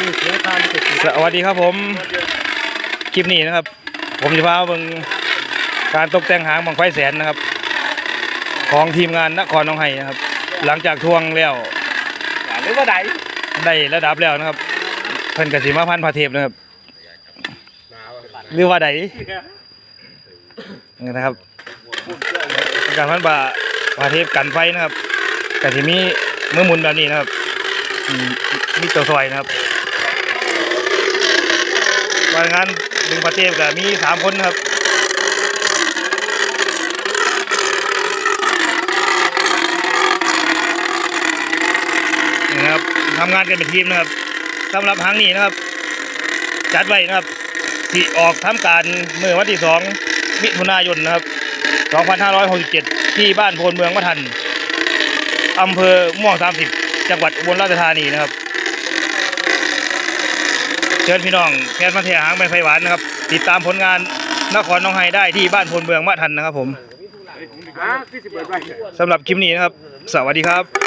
มีเสียงคานติดสวัสดีครับผม คลิปนี้นะครับ ผมจะพามาเบิ่งการตกแต่งหางบังไฟแสนนะครับ ของทีมงานนครหน้องไห้นะครับ หลังจากทวงแล้วหรือว่าใดได้ระดับแล้วนะครับเพิ่นกสิมาพันพาเทพนะครับหรือว่าใดนี่นะครับการพันบาพาเทพกันไฟนะครับกสิมีเมื่อหมุนแบบนี้นะครับอืมมีตัวซอยนะครับวัน งานดึงพาเทพก็มีสามคนนะครับนะครับทำงานกันเป็นทีมนะครับสำหรับหางนี้นะครับ จัดไว้นะครับที่ออกทำการเมื่อวันที่สองมิถุนายนนะครับ 2567 ที่บ้านโพนเมืองวัฒนอำเภอม่วง 30 จังหวัดอุบลราชธานีนะครับ เชิญพี่น้องแฟนมาเทียหางเป็นไฟหวานนะครับ ติดตามผลงานนครน้องไฮได้ที่บ้านโพนเมืองวัฒนนะครับผมฮะที่สิบเปิดไว้สำหรับคลิปนี้นะครับ สวัสดีครับ